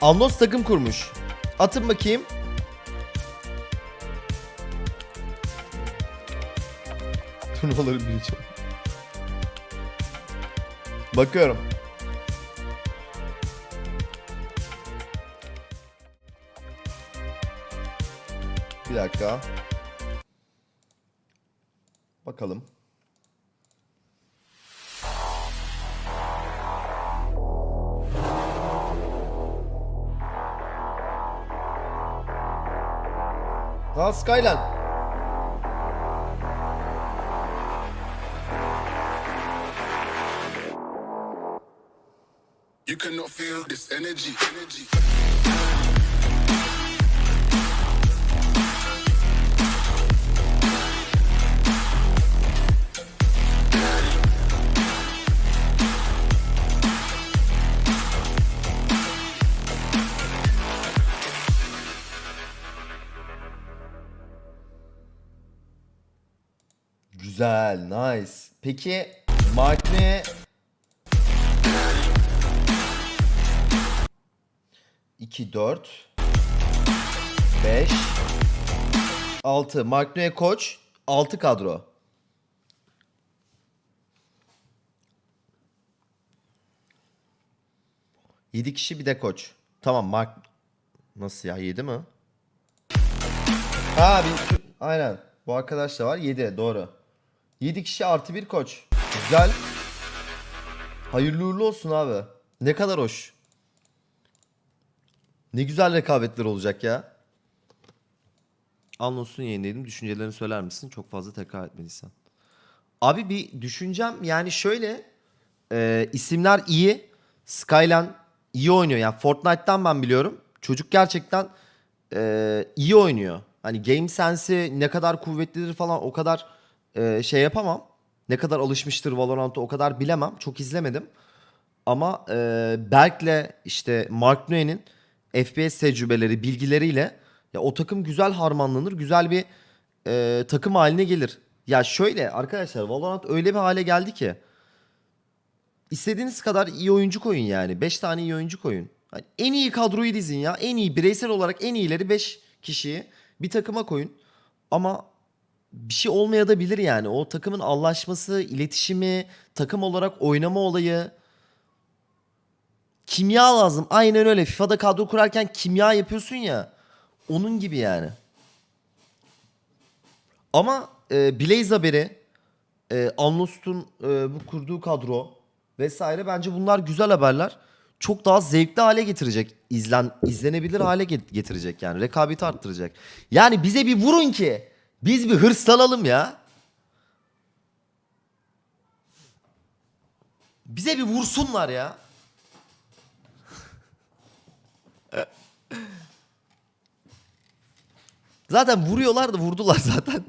Alnos takım kurmuş. Atın bakayım. Turnuvaların birinci. Bakıyorum. Bir dakika. Bakalım. Daha Skyline. You cannot feel this energy, energy. Güzel, nice. Peki Mark ne? İki, dört, beş, altı. Mark Noe koç, altı kadro. Yedi kişi bir de koç. Tamam Mark... Nasıl ya yedi mi? Ha bir aynen. Bu arkadaş da var. 7 doğru. 7 kişi artı bir koç. Güzel. Hayırlı uğurlu olsun abi. Ne kadar hoş. Ne güzel rekabetler olacak ya. Anlos'un yayındaydım. Düşüncelerini söyler misin? Çok fazla tekrar etmediysen. Abi bir düşüncem yani şöyle. e, isimler iyi. Skyline iyi oynuyor. Yani Fortnite'tan ben biliyorum. Çocuk gerçekten e, iyi oynuyor. Hani game sense'i ne kadar kuvvetlidir falan o kadar e, şey yapamam. Ne kadar alışmıştır Valorant'a o kadar bilemem. Çok izlemedim. Ama e, Berk'le işte Mark Noe'nin FPS tecrübeleri, bilgileriyle ya o takım güzel harmanlanır. Güzel bir e, takım haline gelir. Ya şöyle arkadaşlar Valorant öyle bir hale geldi ki istediğiniz kadar iyi oyuncu koyun yani. 5 tane iyi oyuncu koyun. Hani en iyi kadroyu dizin ya. En iyi bireysel olarak en iyileri 5 kişiyi bir takıma koyun. Ama bir şey olmayabilir yani. O takımın anlaşması, iletişimi, takım olarak oynama olayı. Kimya lazım. Aynen öyle. FIFA'da kadro kurarken kimya yapıyorsun ya. Onun gibi yani. Ama e, Blaze haberi, e, Anlost'un e, bu kurduğu kadro vesaire bence bunlar güzel haberler. Çok daha zevkli hale getirecek. izlen izlenebilir hale get- getirecek yani. Rekabeti arttıracak. Yani bize bir vurun ki biz bir hırslanalım ya. Bize bir vursunlar ya. Zaten vuruyorlar da vurdular zaten.